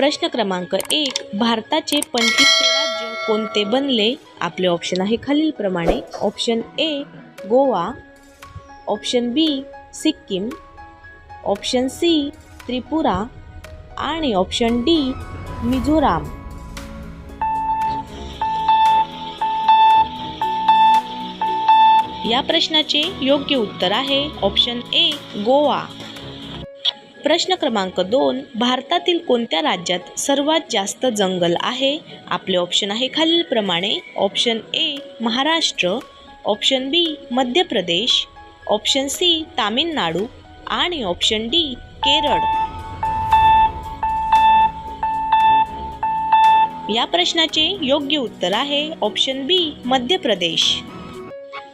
प्रश्न क्रमांक एक भारताचे पंचवीसवे राज्य कोणते बनले? आपले ऑप्शन आहे खालीलप्रमाणे. Option A Goa. Option B Sikkim. Option C Tripura. आणि ऑप्शन डी मिझोराम. या प्रश्नाचे योग्य उत्तर आहे. Option A Goa. प्रश्न क्रमांक दोन भारतातील कोणत्या राज्यात सर्वात जास्त जंगल आहे? आपले ऑप्शन आहे खालीलप्रमाणे. Option A Maharashtra. Option B Madhya Pradesh option C Tamil Nadu. आणि ऑप्शन डी केरळ. या प्रश्नाचे योग्य उत्तर आहे ऑप्शन बी मध्य प्रदेश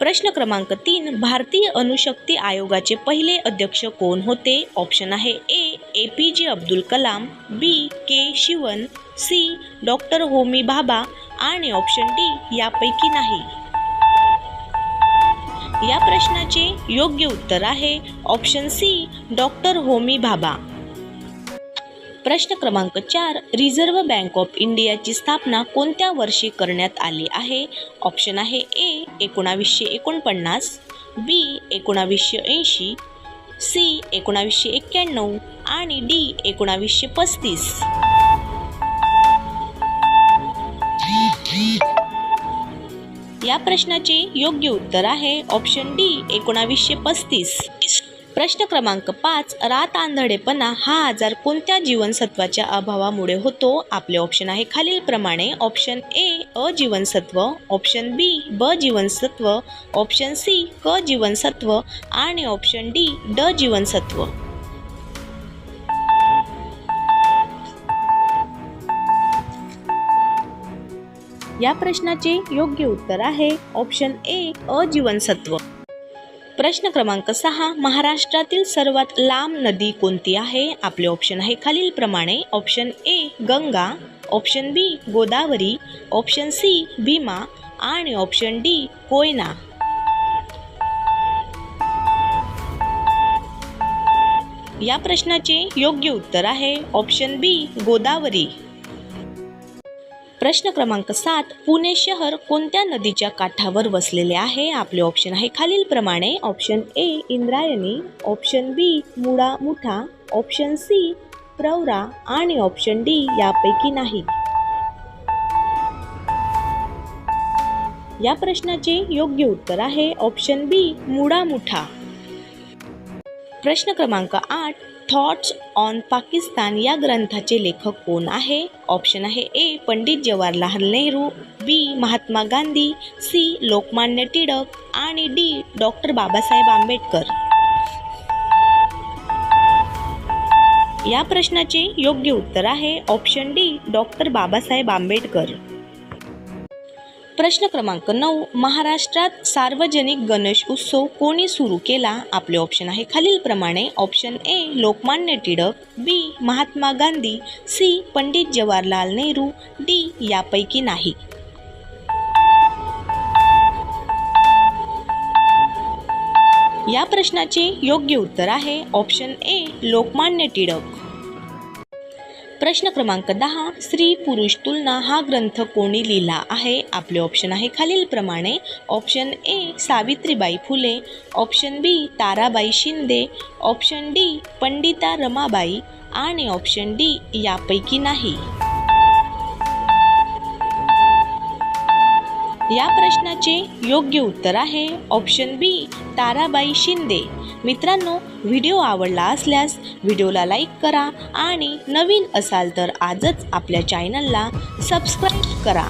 प्रश्न क्रमांक तीन भारतीय अणुशक्ती आयोगाचे पहिले अध्यक्ष कोण होते? ऑप्शन आहे A A P J Abdul Kalam B K Sivan C doctor Homi Bhabha आणि ऑप्शन डी यापैकी नाही. या प्रश्नाचे योग्य उत्तर आहे option C doctor Homi Bhabha. प्रश्न क्रमांक चार रिझर्व्ह बँक ऑफ इंडियाची स्थापना कोणत्या वर्षी करण्यात आली आहे? ऑप्शन आहे ए एकोणावीसशे एकोणपन्नास बी एकोणावीसशे ऐंशी सी एकोणावीसशे एक्क्याण्णव आणि डी एकोणावीसशे पस्तीस. या प्रश्नाचे योग्य उत्तर आहे ऑप्शन डी एकोणावीसशे पस्तीस. प्रश्न क्रमांक पाच रात आंधळेपणा हा आजार कोणत्या जीवनसत्वाच्या अभावामुळे होतो? आपले ऑप्शन आहे खालीलप्रमाणे ऑप्शन ए अ जीवनसत्व ऑप्शन बी ब जीवनसत्व ऑप्शन सी क जीवनसत्व आणि ऑप्शन डी ड जीवनसत्व या प्रश्नाचे योग्य उत्तर आहे ऑप्शन ए अ जीवनसत्व प्रश्न क्रमांक सहा महाराष्ट्रातील सर्वात लांब नदी कोणती आहे? आपले ऑप्शन आहे खालीलप्रमाणे option A Ganga. Option B Godavari. Option C Bhima. आणि ऑप्शन डी कोयना. या प्रश्नाचे योग्य उत्तर आहे. Option B Godavari. प्रश्न क्रमांक सात पुणे शहर कोणत्या नदीच्या काठावर वसलेले आहे? आपले ऑप्शन आहे खालीलप्रमाणे option A Indrayani. Option B Mula Mutha. Option C Pravara आणि ऑप्शन डी यापैकी नाही. या प्रश्नाचे योग्य उत्तर आहे. Option B Mula Mutha. प्रश्न क्रमांक आठ थॉट्स ऑन पाकिस्तान या ग्रंथाचे लेखक कोण आहे? ऑप्शन आहे A Pandit Jawaharlal Nehru B Mahatma Gandhi C Lokmanya Tilak आणि डी डॉक्टर बाबासाहेब आंबेडकर. या प्रश्नाचे योग्य उत्तर आहे option D doctor Babasaheb Ambedkar. प्रश्न क्रमांक नऊ. महाराष्ट्रात सार्वजनिक गणेश उत्सव कोणी सुरू केला? आपले ऑप्शन आहे खालीलप्रमाणे option A Lokmanya Tilak. B Mahatma Gandhi. C Pandit Jawaharlal Nehru. D यापैकी नाही. या प्रश्नाचे योग्य उत्तर आहे. Option A Lokmanya Tilak. प्रश्न क्रमांक दहा स्त्री पुरुष तुलना हा ग्रंथ कोणी लिहिला आहे? आपले ऑप्शन आहे खालीलप्रमाणे option A Savitribai Phule. Option B Tarabai Shinde. Option D Pandita Ramabai. आणि ऑप्शन डी यापैकी नाही. या प्रश्नाचे योग्य उत्तर आहे. Option B Tarabai Shinde. मित्रांनो व्हिडिओ आवडला असल्यास व्हिडिओला लाईक करा आणि नवीन असाल तर आजच आपल्या चॅनलला सबस्क्राईब करा.